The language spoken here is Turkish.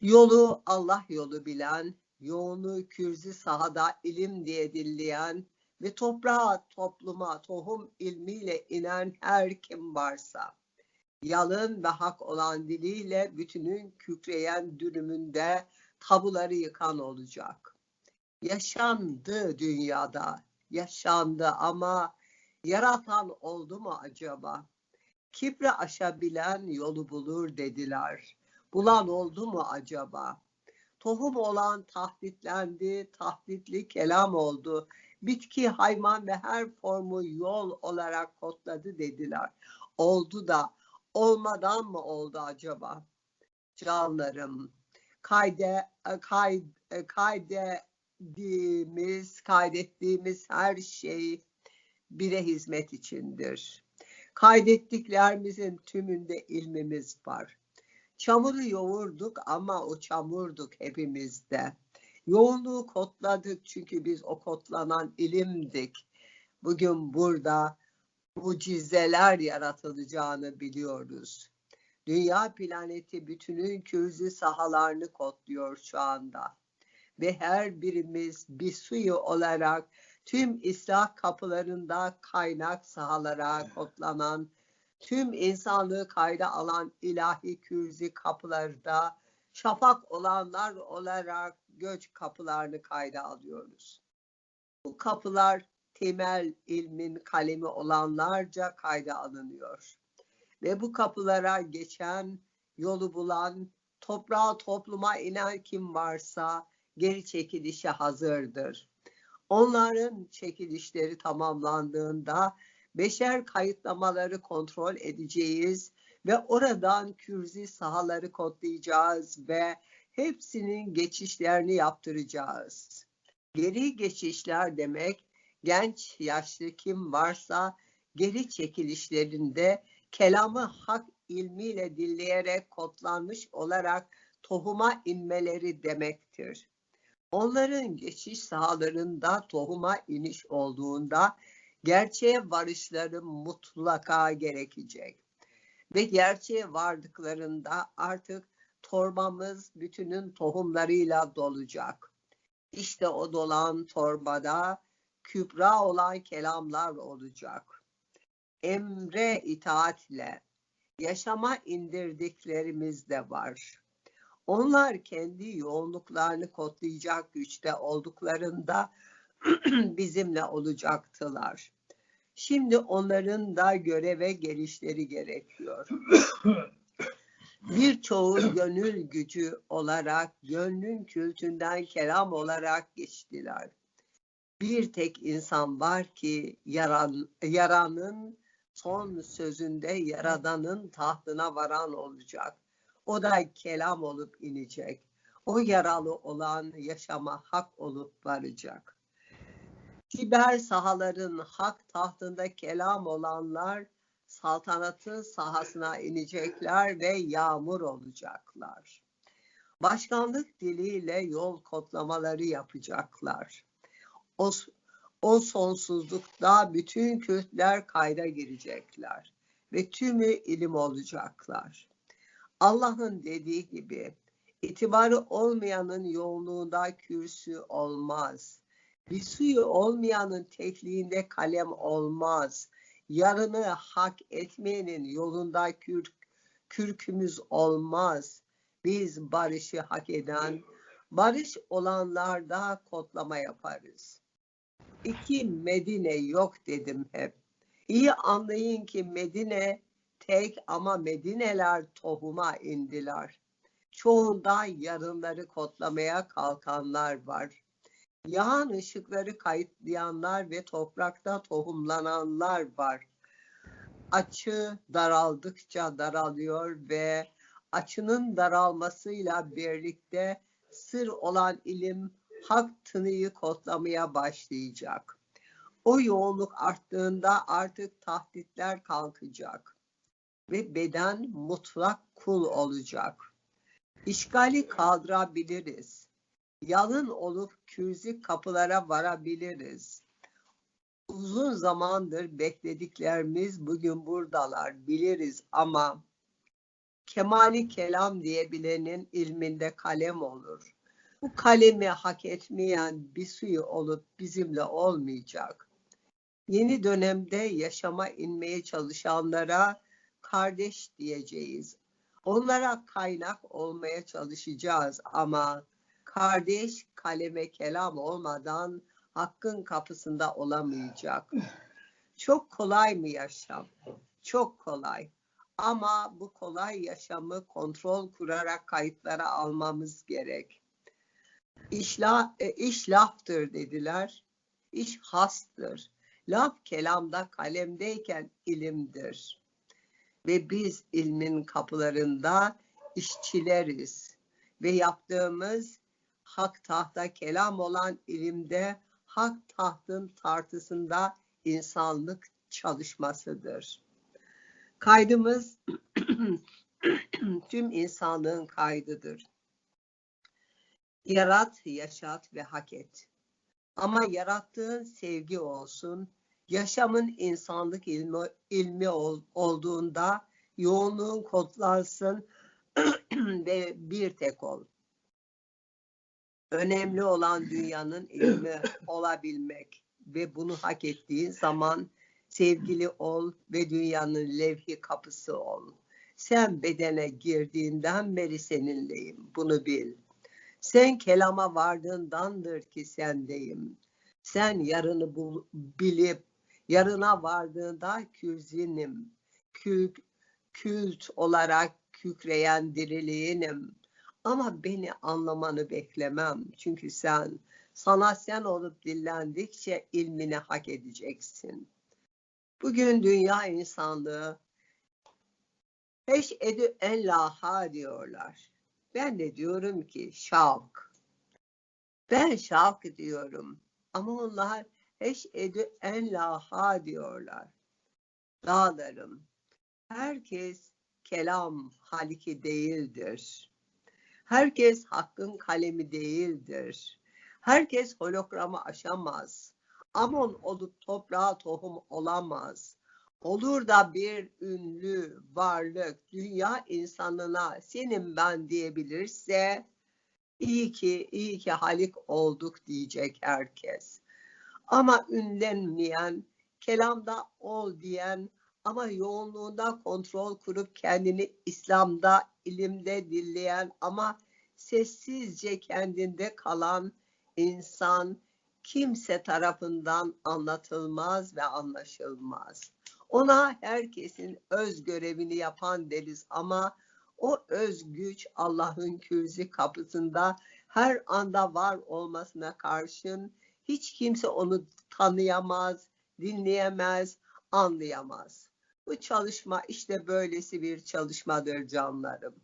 Yolu Allah yolu bilen, yoğunluğu kürzi sahada ilim diye dilleyen ve toprağa, topluma, tohum ilmiyle inen her kim varsa, yalın ve hak olan diliyle bütünün kükreyen dürümünde tabuları yıkan olacak. Yaşandı dünyada, yaşandı ama yaratan oldu mu acaba? Kibri aşabilen yolu bulur dediler. Bulan oldu mu acaba? Tohum olan tahditlendi, tahditli kelam oldu. Bitki, hayvan ve her formu yol olarak kodladı dediler. Oldu da olmadan mı oldu acaba? Canlarım, kayde, kay, kaydettiğimiz, kaydettiğimiz her şey bire hizmet içindir. Kaydettiklerimizin tümünde ilmimiz var. Çamuru yoğurduk ama o çamurduk hepimizde. Yoğunluğu kodladık çünkü biz o kodlanan ilimdik. Bugün burada mucizeler yaratılacağını biliyoruz. Dünya planeti bütünün kürzü sahalarını kodluyor şu anda. Ve her birimiz bir suyu olarak tüm İslah kapılarında kaynak sahalara kodlanan, tüm insanlığı kayda alan ilahi kürzi kapılarda şafak olanlar olarak göç kapılarını kayda alıyoruz. Bu kapılar temel ilmin kalemi olanlarca kayda alınıyor. Ve bu kapılara geçen, yolu bulan, toprağa topluma inen kim varsa geri çekilişe hazırdır. Onların çekilişleri tamamlandığında beşer kayıtlamaları kontrol edeceğiz ve oradan kürzi sahaları kodlayacağız ve hepsinin geçişlerini yaptıracağız. Geri geçişler demek genç, yaşlı kim varsa geri çekilişlerinde kelamı hak ilmiyle dinleyerek kodlanmış olarak tohuma inmeleri demektir. Onların geçiş sahalarında tohuma iniş olduğunda gerçeğe varışları mutlaka gerekecek. Ve gerçeğe vardıklarında artık torbamız bütünün tohumlarıyla dolacak. İşte o dolan torbada kübra olan kelamlar olacak. Emre itaatle yaşama indirdiklerimiz de var. Onlar kendi yoğunluklarını kodlayacak güçte olduklarında bizimle olacaktılar. Şimdi onların da göreve gelişleri gerekiyor. Birçoğu gönül gücü olarak, gönlün kültünden kelam olarak geçtiler. Bir tek insan var ki yaran, yaranın son sözünde yaradanın tahtına varan olacak. O da kelam olup inecek. O yaralı olan yaşama hak olup varacak. Kiber sahaların hak tahtında kelam olanlar saltanatı sahasına inecekler ve yağmur olacaklar. Başkanlık diliyle yol kodlamaları yapacaklar. O, o sonsuzlukta bütün Kürtler kayda girecekler ve tümü ilim olacaklar. Allah'ın dediği gibi itibarı olmayanın yoğunluğunda kürsü olmaz. Bir suyu olmayanın tekliğinde kalem olmaz. Yarını hak etmeyenin yolunda kürk, kürkümüz olmaz. Biz barışı hak eden, barış olanlarda kodlama yaparız. İki Medine yok dedim hep. İyi anlayın ki Medine tek ama Medineler tohuma indiler. Çoğunda yarınları kodlamaya kalkanlar var. Yağan ışıkları kayıtlayanlar ve toprakta tohumlananlar var. Açı daraldıkça daralıyor ve açının daralmasıyla birlikte sır olan ilim hak tınıyı kodlamaya başlayacak. O yoğunluk arttığında artık tahditler kalkacak ve beden mutlak kul olacak. İşgali kaldırabiliriz. Yalın olup kürzi kapılara varabiliriz. Uzun zamandır beklediklerimiz bugün buradalar biliriz ama kemali kelam diyebilenin ilminde kalem olur. Bu kalemi hak etmeyen bir suyu olup bizimle olmayacak. Yeni dönemde yaşama inmeye çalışanlara kardeş diyeceğiz. Onlara kaynak olmaya çalışacağız ama kardeş kaleme kelam olmadan hakkın kapısında olamayacak. Çok kolay mı yaşam? Çok kolay. Ama bu kolay yaşamı kontrol kurarak kayıtlara almamız gerek. İşla, e, iş laftır dediler. İş hastır. Laf kelamda kalemdeyken ilimdir. Ve biz ilmin kapılarında işçileriz. Ve yaptığımız hak tahta kelam olan ilimde hak tahtın tartısında insanlık çalışmasıdır. Kaydımız tüm insanlığın kaydıdır. Yarat, yaşat ve hak et. Ama yarattığın sevgi olsun, yaşamın insanlık ilmi, ilmi ol, olduğunda yoğunluğun kodlansın ve bir tek ol. Önemli olan dünyanın ilmi olabilmek ve bunu hak ettiğin zaman sevgili ol ve dünyanın levhi kapısı ol. Sen bedene girdiğinden beri seninleyim, bunu bil. Sen kelama vardığındandır ki sendeyim. Sen yarını bul, bilip yarına vardığında kürzinim. Kük, kült olarak kükreyen diriliğinim. Ama beni anlamanı beklemem. Çünkü sen sana sen olup dillendikçe ilmini hak edeceksin. Bugün dünya insanlığı Heş edü en laha diyorlar. Ben de diyorum ki şavk. Ben şavk diyorum. Ama onlar heş edü en laha diyorlar. Dağlarım. Herkes kelam haliki değildir. Herkes hakkın kalemi değildir. Herkes hologramı aşamaz. Amon olup toprağa tohum olamaz. Olur da bir ünlü varlık dünya insanına senin ben diyebilirse iyi ki iyi ki halik olduk diyecek herkes. Ama ünlenmeyen, kelamda ol diyen ama yoğunluğunda kontrol kurup kendini İslam'da, ilimde dilleyen ama sessizce kendinde kalan insan kimse tarafından anlatılmaz ve anlaşılmaz. Ona herkesin öz görevini yapan deriz ama o öz güç Allah'ın kürzi kapısında her anda var olmasına karşın hiç kimse onu tanıyamaz, dinleyemez, anlayamaz. Bu çalışma işte böylesi bir çalışmadır canlarım.